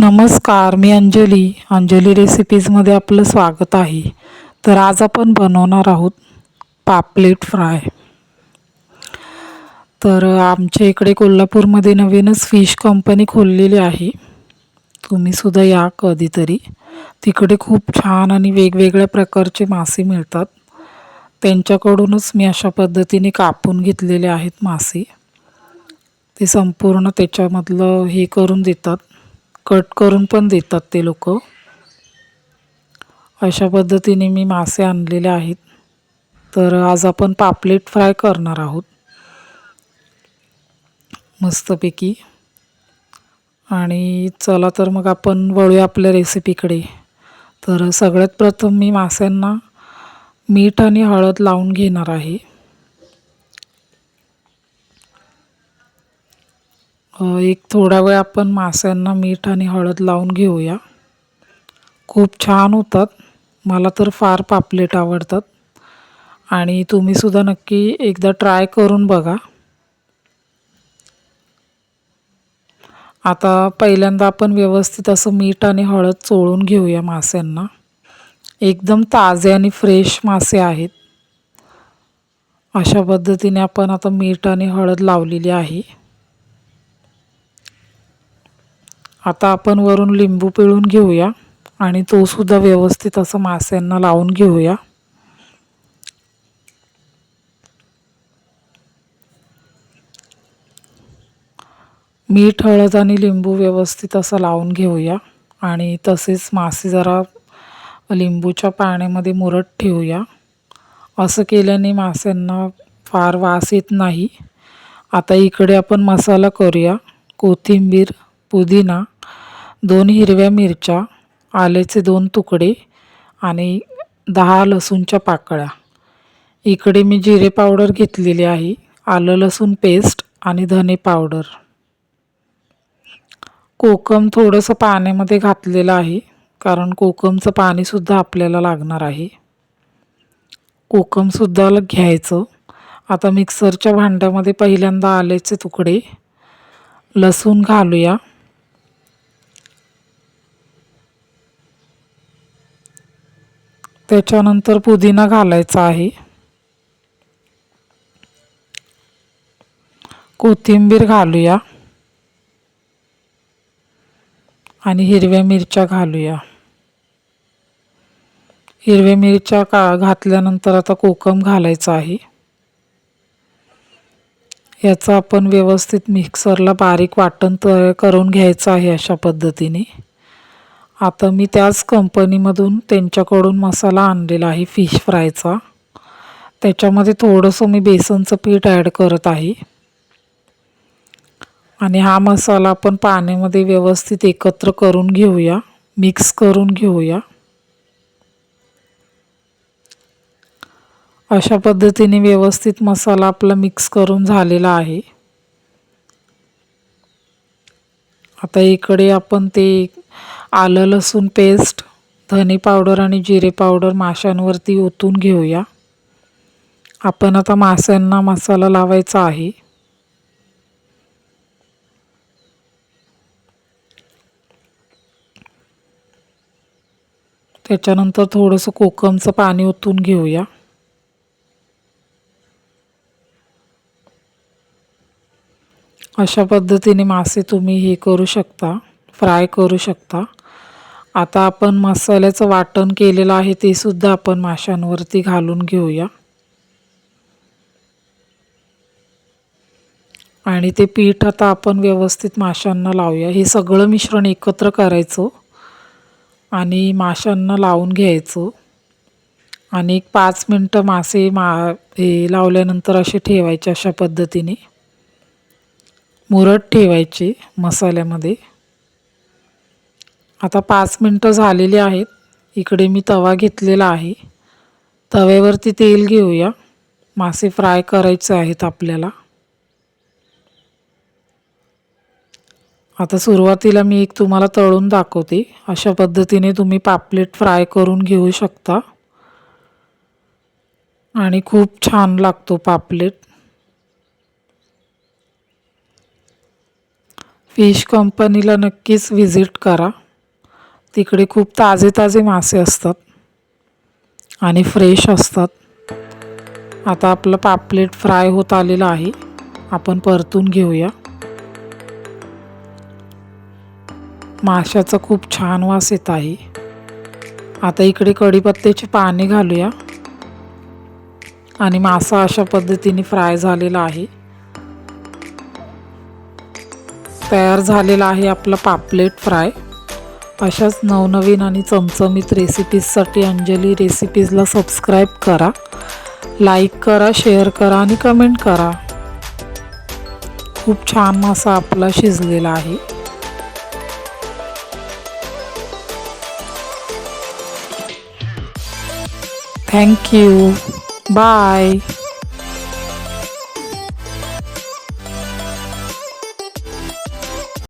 नमस्कार मी अंजली. अंजली रेसिपीजमध्ये आपलं स्वागत आहे. तर आज आपण बनवणार आहोत पापलेट फ्राय. तर आमच्या इकडे कोल्हापूरमध्ये नवीनच फिश कंपनी खोललेली आहे. तुम्हीसुद्धा या कधीतरी. तिकडे खूप छान आणि वेगवेगळ्या प्रकारचे मासे मिळतात. त्यांच्याकडूनच मी अशा पद्धतीने कापून घेतलेले आहेत मासे. ते संपूर्ण त्याच्यामधलं हे करून देतात. कट करून पण देतात ते लोक. अशा पद्धतीने मी मासे आणलेले आहेत. तर आज आपण पापलेट फ्राय करणार आहोत. मस्तपैकी. आणि चला तर मग आपण वळूया आपल्या रेसिपीकडे. तर सगळ्यात प्रथम मी माशांना मीठ आणि हळद लावून घेणार आहे. एक थोडा वेळ आपण माश्यांना मीठ आणि हळद लावून घेऊया. खूप छान होतात. मला तर फार पापलेट आवडतात. आणि तुम्हीसुद्धा नक्की एकदा ट्राय करून बघा. आता पहिल्यांदा आपण व्यवस्थित असं मीठ आणि हळद चोळून घेऊया माश्यांना. एकदम ताजे आणि फ्रेश मासे आहेत. अशा पद्धतीने आपण आता मीठ आणि हळद लावलेली आहे. आता आपण वरून लिंबू पिळून घेऊया आणि तो सुद्धा व्यवस्थित असं मास्यांना लावून घेऊया. मीठ हळद आणि लिंबू व्यवस्थित असं लावून घेऊया आणि तसेच मासे जरा लिंबूच्या पाण्यामध्ये मुरत ठेवूया. असं केल्याने माश्यांना फार वास येत नाही. आता इकडे आपण मसाला करूया. कोथिंबीर पुदिना दोन हिरव्या मिरच्या आल्याचे दोन तुकडे आणि दहा लसूणच्या पाकळ्या. इकडे मी जिरे पावडर घेतलेली आहे आलं लसूण पेस्ट आणि धने पावडर. कोकम थोडंसं पाण्यामध्ये घातलेलं आहे कारण कोकमचं पाणीसुद्धा आपल्याला लागणार आहे. कोकमसुद्धा घ्यायचं. आता मिक्सरच्या भांड्यामध्ये पहिल्यांदा आल्याचे तुकडे. लसूण घालूया. त्याच्यानंतर पुदिना घालायचा आहे. कोथिंबीर घालूया. आणि हिरव्या मिरच्या घालूया. हिरव्या मिरच्या का घातल्यानंतर आता कोकम घालायचं आहे. याचं आपण व्यवस्थित मिक्सरला बारीक वाटण तयार करून घ्यायचं आहे अशा पद्धतीने. आता मी त्याच कंपनीमधून त्यांच्याकडून मसाला आणलेला आहे फिश फ्रायचा त्याच्यामध्ये थोडंसं मी बेसनचं पीठ ॲड करत आहे. आणि हा मसाला आपण पाण्यामध्ये व्यवस्थित एकत्र करून घेऊया मिक्स करून घेऊया. अशा पद्धतीने व्यवस्थित मसाला आपला मिक्स करून झालेला आहे. आता इकडे आपण ते आलं लसूण पेस्ट धने पावडर आणि जिरे पावडर माशांवरती ओतून घेऊया. आपण आता माशांना मसाला लावायचा आहे. त्याच्यानंतर थोडंसं कोकमचं पाणी ओतून घेऊया. अशा पद्धतीने मासे तुम्ही हे करू शकता फ्राय करू शकता. आता आपण मसाल्याचं वाटण केलेलं आहे ते सुद्धा आपण माशांवरती घालून घेऊया. आणि ते पीठ आता आपण व्यवस्थित माशांना लावूया. हे सगळं मिश्रण एकत्र करायचं आणि माशांना लावून घ्यायचं. आणि एक पाच मिनटं मासे मा हे लावल्यानंतर असे ठेवायचे अशा पद्धतीने. मुरट ठेवायचे मसाल्यामध्ये. आता पाच मिनटं झालेली आहेत. इकडे मी तवा घेतलेला आहे. तव्यावरती तेल घेऊया. मासे फ्राय करायचे आहेत आपल्याला. आता सुरुवातीला मी एक तुम्हाला तळून दाखवते. अशा पद्धतीने तुम्ही पापलेट फ्राय करून घेऊ शकता. आणि खूप छान लागतो पापलेट. फिश कंपनीला नक्कीच व्हिजिट करा. तिकडे खूप ताजे ताजे मासे असतात. आणि फ्रेश असतात. आता आपलं पापलेट फ्राय होत आलेलं आहे. आपण परतून घेऊया. माशाचा खूप छान वास येत आहे. आता इकडे कढीपत्त्याची पाने घालूया. आणि मासा अशा पद्धतीने फ्राय झालेला आहे. तयार झालेला आहे आपलं पापलेट फ्राय अशाच नवनवीन आणि चमचमीत रेसिपीजसाठी अंजली रेसिपीजला सबस्क्राईब करा लाईक करा शेअर करा आणि कमेंट करा. खूप छान मासा आपला शिजलेला आहे. Thank you bye